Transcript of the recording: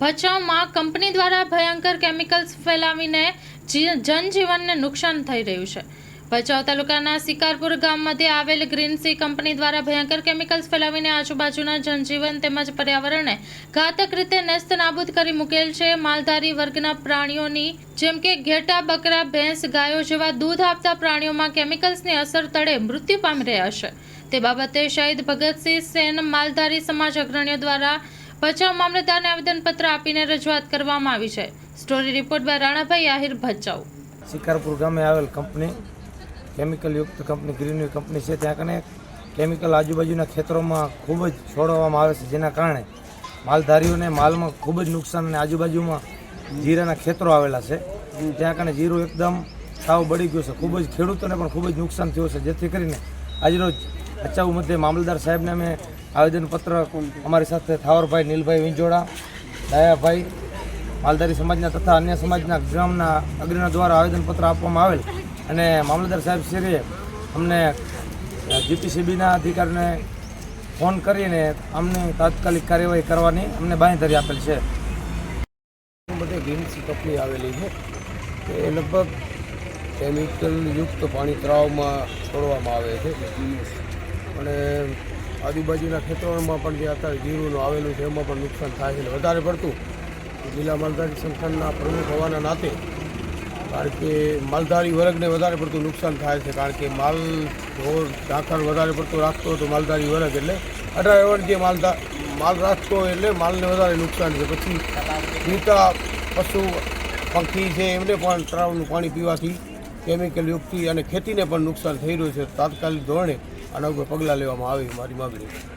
ભચાઉમાં company દ્વારા ભયંકર chemicals ફેલાવીને જનજીવનને નુકસાન થઈ રહ્યું છે. ભચાઉ તાલુકાના શિકારપુર ગામ મધ્યે આવેલ ગ્રીન સી કંપની દ્વારા ભયંકર કેમિકલ્સ ફેલાવીને આજુબાજુના જનજીવન તેમજ પર્યાવરણને ઘાતક રીતે નેસ્ત નાબૂદ કરી મૂકેલ છે. માલધારી વર્ગના પ્રાણીઓની જેમ કે ઘેટા, બકરા, ભેંસ, ગાયો જેવા દૂધ આપતા પ્રાણીઓમાં કેમિકલ્સની અસર તળે મૃત્યુ પામી રહ્યા છે. તે બાબતે શહીદ ભગતસિંહ સેન માલધારી સમાજ અગ્રણીઓ દ્વારા ભચાઉ મામલતદારને આવેદનપત્ર આપીને રજૂઆત કરવામાં આવી છે. Story report by Ranabhai Ahir Bhachau. Shikarpur ગામે આવેલ કંપની કેમિકલ યુક્ત કંપની ગ્રીનવી કંપની છે. ત્યાં કને કેમિકલ આજુબાજુના ખેતરોમાં ખૂબ જ છોડવામાં આવે છે. જેના કારણે માલધારીઓને માલમાં ખૂબ જ નુકસાન અને આજુબાજુમાં જીરાના ખેતરો આવેલા છે. ત્યાં કને જીરું એકદમ સાવ બળી ગયું છે. ખૂબ જ ખેડૂતોને પણ ખૂબ જ નુકસાન થયું છે. જેથી કરીને આજરોજ ભચાઉ મધ્ય મામલદાર સાહેબને અમે આવેદનપત્ર અમારી સાથે થાવરભાઈ, નીલભાઈ વિંજોડા, દયાભાઈ, માલધારી સમાજના તથા અન્ય સમાજના ગ્રામના અગ્રણીઓ દ્વારા આવેદનપત્ર આપવામાં આવેલ અને મામલદાર સાહેબ શ્રીએ અમને જીપીસીબીના અધિકારીને ફોન કરીને અમને તાત્કાલિક કાર્યવાહી કરવાની અમને બાંયધરી આપેલ છે. બધે ગ્રીનસી કંપની આવેલી છે એ લગભગ કેમિકલયુક્ત પાણી તળાવમાં છોડવામાં આવે છે. અને આજુબાજુના ખેતરોમાં પણ જે અત્યારે જીરુનું આવેલું છે, એમાં પણ નુકસાન થાય છે. વધારે પડતું જિલ્લા માલધારી સંસ્થાનના પ્રમુખ હોવાના નાતે કારણ કે માલધારી વર્ગને વધારે પડતું નુકસાન થાય છે. કારણ કે માલ ઢોર, ઢાંકણ વધારે પડતું રાખતો હતો માલધારી વર્ગ એટલે અઢાર વર્ગ જે માલધા, માલ રાખતો એટલે માલને વધારે નુકસાન છે. પછી જીવતા પશુ, પંખી છે, એમને પણ તળાવનું પાણી પીવાથી કેમિકલ યુક્તિ અને ખેતીને પણ નુકસાન થઈ રહ્યું છે. તાત્કાલિક ધોરણે આના ઉપર પગલાં લેવામાં આવે મારી માગણી